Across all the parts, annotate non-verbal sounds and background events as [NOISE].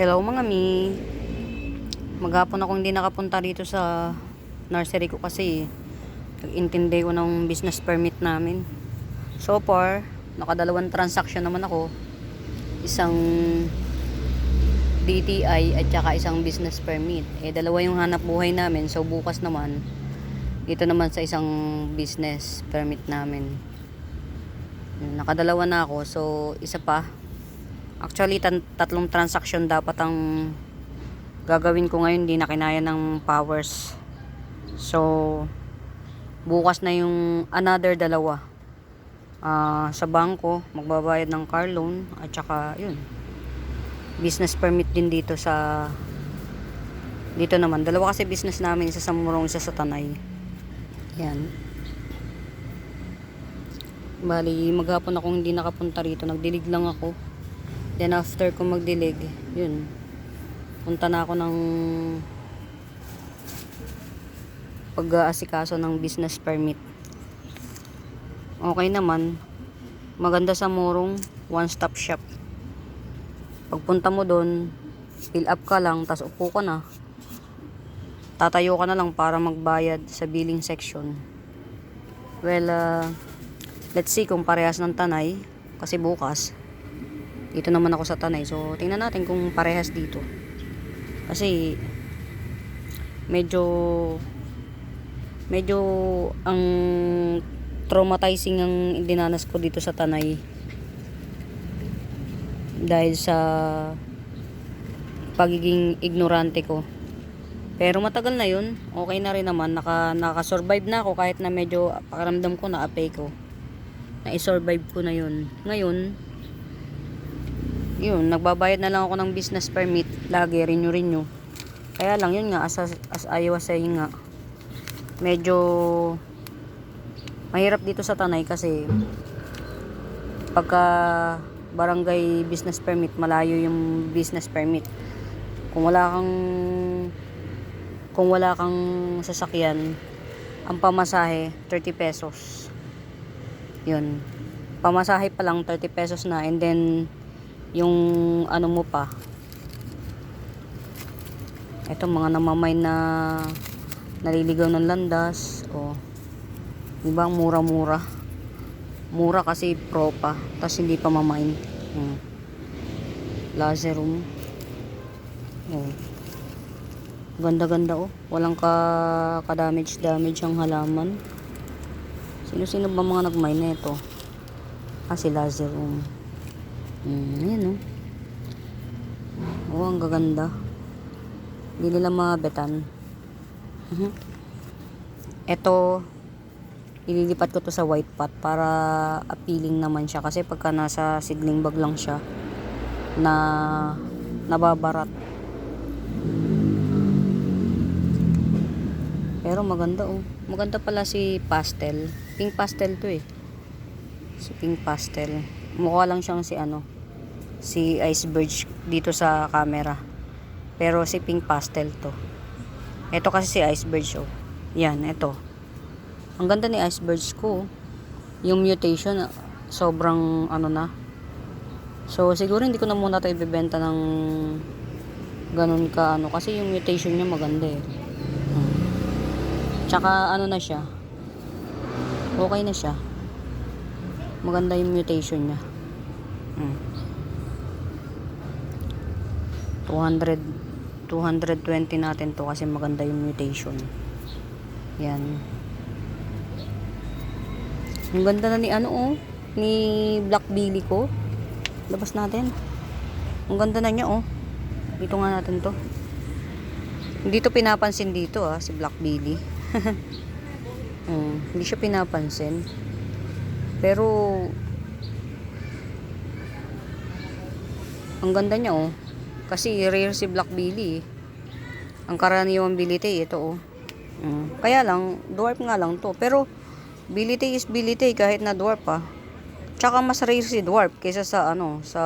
Hello mga mi. Maghapon akong hindi nakapunta dito sa nursery ko kasi nag-intindi ko ng business permit namin. So far, nakadalawang transaction naman ako. Isang DTI at saka isang business permit. Eh, dalawa yung hanap buhay namin. So, bukas naman, dito naman sa isang business permit namin. Nakadalawa na ako. So, isa pa. Actually, tatlong transaction dapat ang gagawin ko ngayon. Hindi na kinaya ng powers. So, bukas na yung another dalawa. Ah, sa bangko, magbabayad ng car loan at saka, yun, business permit din dito sa dito naman. Dalawa kasi business namin, isa sa Murong, isa sa Tanay. Yan. Bali, maghapon akong hindi nakapunta rito. Nagdilig lang ako. Then after ko magdilig, yun. Punta na ako ng pag-aasikaso ng business permit. Okay naman. Maganda sa Murong, one-stop shop. Pagpunta mo doon, fill up ka lang, tas upo ka na. Tatayo ka na lang para magbayad sa billing section. Well, uh, let's see kung parehas ng tanay. Kasi bukas, dito naman ako sa tanay. So, tingnan natin kung parehas dito. Kasi, medyo, medyo, ang traumatizing ang dinanas ko dito sa tanay dahil sa pagiging ignorante ko. Pero matagal na yun. Okay na rin naman. Naka, naka-survive na ako kahit na medyo pakiramdam ko na apay ko. Na-survive ko na yun. Ngayon, yun, nagbabayad na lang ako ng business permit. Lagi, renew, renew. Kaya lang, yun nga, as, as was saying nga, medyo mahirap dito sa Tanay kasi pagka barangay business permit, malayo yung business permit. Kung wala kang kung wala kang sasakyan, ang pamasahe 30 pesos. 'Yun. Pamasahe pa lang 30 pesos na and then yung ano mo pa. Ito mga namamay na naliligaw ng landas o di ba ang mura-mura. Mura kasi pro pa. Tapos hindi pa mamain. Hmm. Lazerum. Oh. Ganda-ganda oh. Walang ka ka-damage damage ang halaman. Sino-sino ba mga nagmine nito? Ah, si Lazerum. Hmm, ayan oh. Oh, ang gaganda. Hindi nila mabetan. Mhm. Ito, ililipat ko to sa white pot para appealing naman siya kasi pagka nasa sidling bag lang siya na nababarat pero maganda oh maganda pala si pastel pink pastel to eh si pink pastel mukha lang siyang si ano si iceberg dito sa camera pero si pink pastel to ito kasi si iceberg oh yan ito ang ganda ni icebergs ko. Yung mutation, sobrang ano na. So, siguro hindi ko na muna ito ibibenta ng ganun ka ano. Kasi yung mutation niya maganda eh. Hmm. Tsaka ano na siya. Okay na siya. Maganda yung mutation niya. Hmm. 200 220 natin to kasi maganda yung mutation. Yan. Ang ganda na ni ano oh, ni Black Billy ko. Labas natin. Ang ganda na niya oh. Dito nga natin to. Hindi to pinapansin dito ah, si Black Billy. hmm, [LAUGHS] hindi siya pinapansin. Pero ang ganda niya oh. Kasi rare si Black Billy. eh. Ang karaniwang ability ito oh. Hmm. Kaya lang, dwarf nga lang to. Pero Bility is bility kahit na dwarf pa. Tsaka mas rare si dwarf kaysa sa ano, sa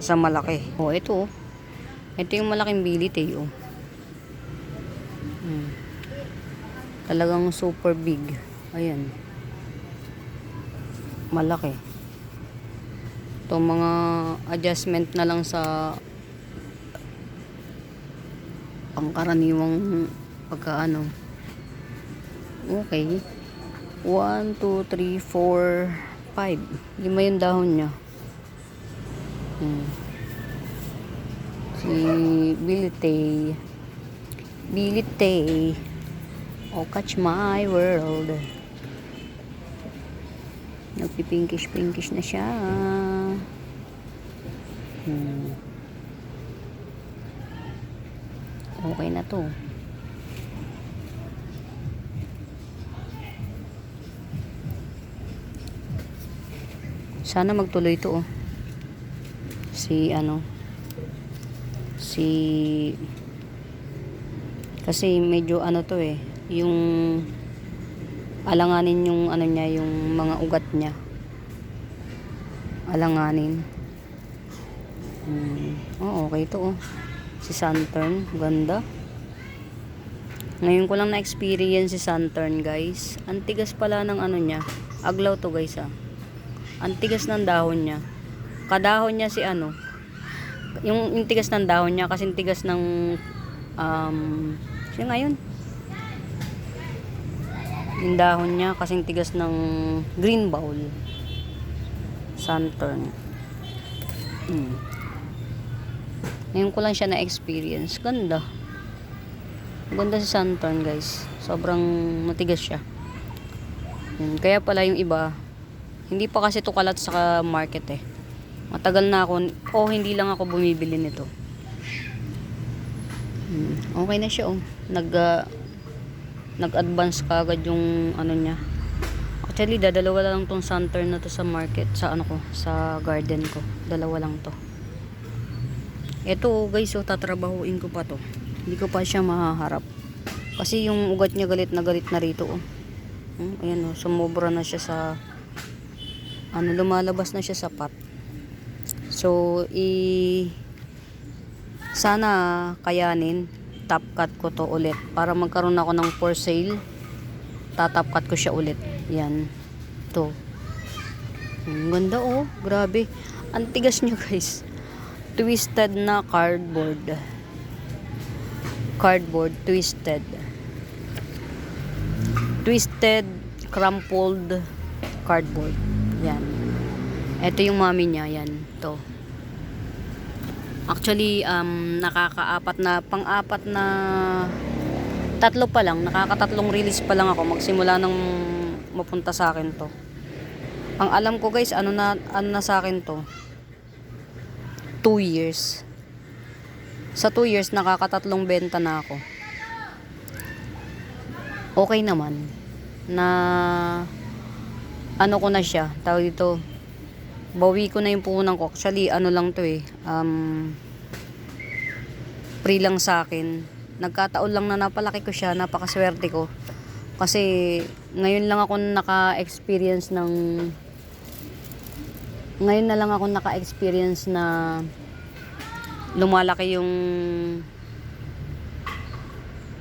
sa malaki. Oh, ito. oh. Ito yung malaking bility, oh. Hmm. Talagang super big. Ayan. Malaki. To mga adjustment na lang sa pangkaraniwang pagkaano. Okay. 1, 2, 3, 4, 5. Lima yung dahon niya. Hmm. Si Billy Tay. Billy Tay. Oh, catch my world. Nagpipinkish-pinkish na siya. Hmm. Okay na to. Sana magtuloy to oh. Si ano si kasi medyo ano to eh yung alanganin yung ano niya yung mga ugat niya. Alanganin. Hmm. oh okay to oh. Si Saturn ganda. Ngayon ko lang na-experience si Saturn guys. Ang tigas pala ng ano niya. Aglaw to guys ah. Ang tigas ng dahon niya. Kadahon niya si ano yung, yung tigas ng dahon niya kasi tigas ng um, siya ngayon yung dahon niya kasing tigas ng green bowl. Saturn hmm. ngayon ko lang siya na-experience. Ganda. Ganda si Saturn guys. Sobrang matigas siya. Yun. kaya pala yung iba hindi pa kasi to kalat sa market eh. Matagal na ako o hindi lang ako bumibili nito. Hmm. okay na siya oh. Nag uh, nag-advance kagad yung ano niya. Actually, dadalawa lang tong Saturn na to sa market, sa ano ko, sa garden ko. Dalawa lang to. Ito guys, so tatrabahuin ko pa to. Hindi ko pa siya mahaharap. Kasi yung ugat niya galit na galit na rito oh. Hmm, ayan oh, sumobra na siya sa ano, lumalabas na siya sa pot. So, i sana kayanin top ko to ulit. Para magkaroon ako ng for sale tatap cut ko siya ulit. Yan. To. Ang ganda oh. Grabe. Ang tigas nyo [LAUGHS] guys. Twisted na cardboard. Cardboard twisted. Twisted crumpled cardboard. Yan. Ito yung mami niya. Yan. To Actually, um, nakakaapat na, pang-apat na, tatlo pa lang, nakakatatlong release pa lang ako, magsimula nang mapunta sa akin to. Ang alam ko guys, ano na, ano na sa akin to? 2 years. Sa 2 years, nakakatatlong benta na ako. Okay naman. Na, ano ko na siya, tawag dito, bawi ko na yung puhunan ko. Actually, ano lang to eh. Um, free lang sa akin. Nagkataon lang na napalaki ko siya. Napakaswerte ko. Kasi, ngayon lang ako naka-experience ng ngayon na lang ako naka-experience na lumalaki yung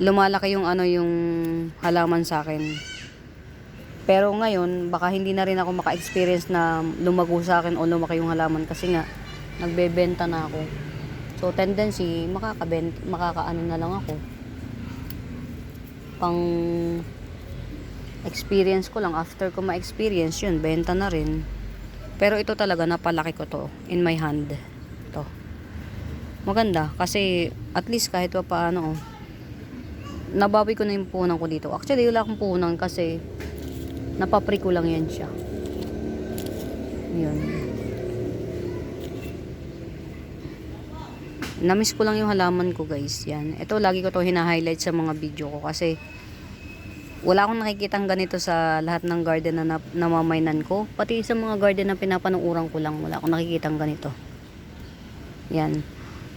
lumalaki yung ano yung halaman sa akin pero ngayon, baka hindi na rin ako maka-experience na lumago sa akin o lumaki yung halaman kasi nga, nagbebenta na ako. So, tendency, makakabent, makakaano na lang ako. Pang experience ko lang. After ko ma-experience yun, benta na rin. Pero ito talaga, napalaki ko to in my hand. To. Maganda. Kasi, at least kahit pa paano, oh, nabawi ko na yung puhunan ko dito. Actually, wala akong puhunan kasi napapri ko lang yan siya. Yun. Namiss ko lang yung halaman ko guys. Yan. Ito lagi ko to hina-highlight sa mga video ko kasi wala akong nakikitang ganito sa lahat ng garden na namamaynan ko. Pati sa mga garden na pinapanuuran ko lang wala akong nakikitang ganito. Yan.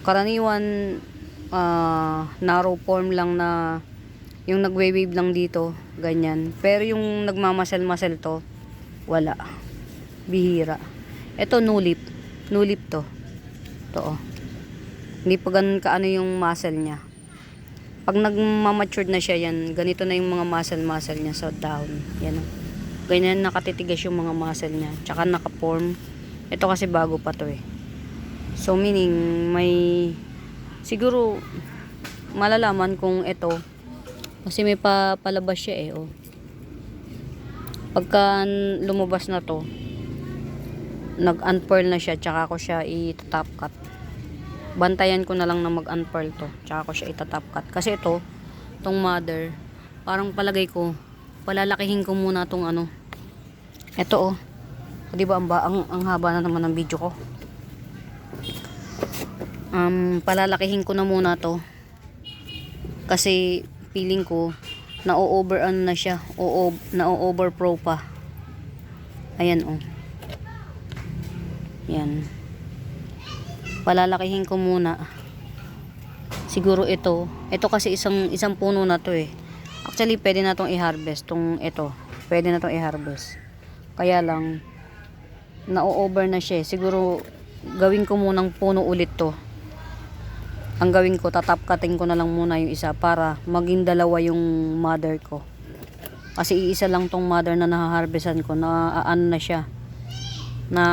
Karaniwan uh, narrow form lang na yung nagwe-wave lang dito, ganyan. Pero yung nagmamasal-masal to, wala. Bihira. Ito, nulip. Nulip to. To, oh. Hindi pa ganun kaano yung muscle niya. Pag nagmamatured na siya yan, ganito na yung mga muscle-muscle niya sa down. Yan, oh. Ganyan nakatitigas yung mga muscle niya. Tsaka naka-form Ito kasi bago pa to eh. So meaning may siguro malalaman kung ito kasi may pa, palabas siya eh oh. Pagka lumabas na to nag-unpearl na siya tsaka ko siya i-top cut. Bantayan ko na lang na mag-unpearl to tsaka ko siya i-top cut. Kasi ito tong mother parang palagay ko palalakihin ko muna tong ano ito oh di ba ang, ang, ang haba na naman ng video ko um, palalakihin ko na muna to kasi feeling ko na over ano na siya o na over pro pa. Ayan oh. Yan palalakihin ko muna. Siguro ito. Ito kasi isang isang puno na to eh. Actually pwede na tong i-harvest tong ito. Pwede na tong i-harvest. Kaya lang na-over na siya eh. siguro gawin ko munang puno ulit to ang gawin ko tatap cutting ko na lang muna yung isa para maging dalawa yung mother ko. Kasi iisa lang tong mother na nahaharvestan ko na ano na siya na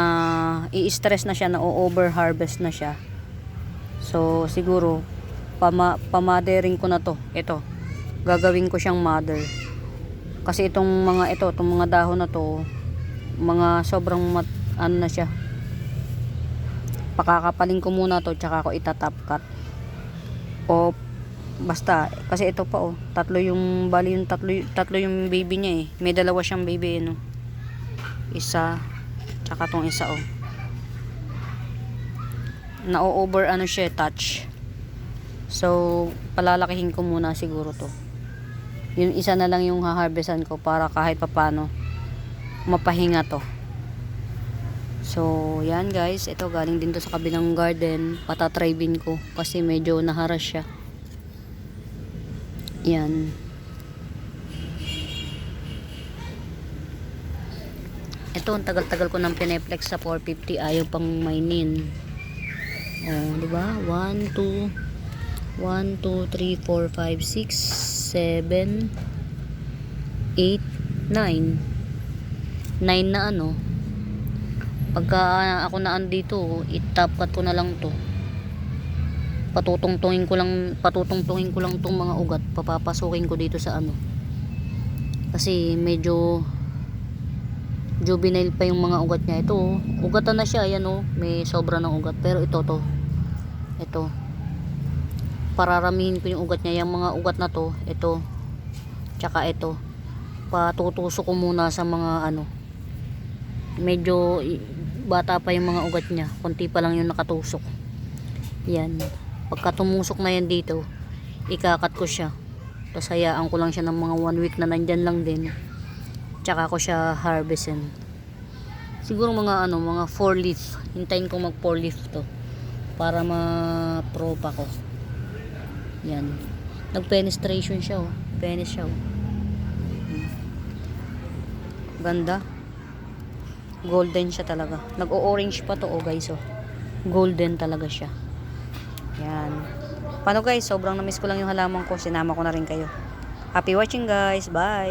i-stress na siya na o-over harvest na siya. So siguro pama pamothering ko na to. Ito gagawin ko siyang mother. Kasi itong mga ito itong mga dahon na to mga sobrang mat, ano na siya. Pakakapaling ko muna to tsaka ko itatap cut o basta kasi ito pa oh tatlo yung bali yung tatlo, tatlo yung baby niya eh. May dalawa siyang baby eh, no? Isa tsaka tong isa oh. Na-over ano siya eh, touch. So palalakihin ko muna siguro to. Yun isa na lang yung haharvestan ko para kahit papano mapahinga to so yan guys. Ito galing din to sa kabilang garden. Patatribin ko kasi medyo naharas siya. Yan. Ito ang tagal-tagal ko nang pineplex sa 450 ayaw pang mainin. Oh di ba? 1 2 1 2 3 4 5 6 7 8 9 9 na ano pagka ako na andito itap cut ko na lang to. Patutungtungin ko lang patutungtungin ko lang tong mga ugat. Papapasukin ko dito sa ano. Kasi medyo juvenile pa yung mga ugat niya. Ito ugatan na siya. Ayan oh. May sobra ng ugat. Pero ito to. Ito. Pararamihin ko yung ugat niya. Yung mga ugat na to ito. Tsaka ito. Patutusok ko muna sa mga ano. Medyo bata pa yung mga ugat niya konti pa lang yung nakatusok. Yan. Pagka tumusok na yan dito ikakat ko siya. Tapos hayaan ko lang siya ng mga one week na nandyan lang din. Tsaka ko siya harvestin. Siguro mga ano mga 4 leaf. Hintayin ko mag 4 leaf to para ma-pro pa ko. Yan. Nag penetration siya oh. Penis siya oh ganda golden siya talaga. Nag-orange pa to oh guys oh. Golden talaga siya. Yan. Paano guys? Sobrang na-miss ko lang yung halaman ko. Sinama ko na rin kayo. Happy watching guys. Bye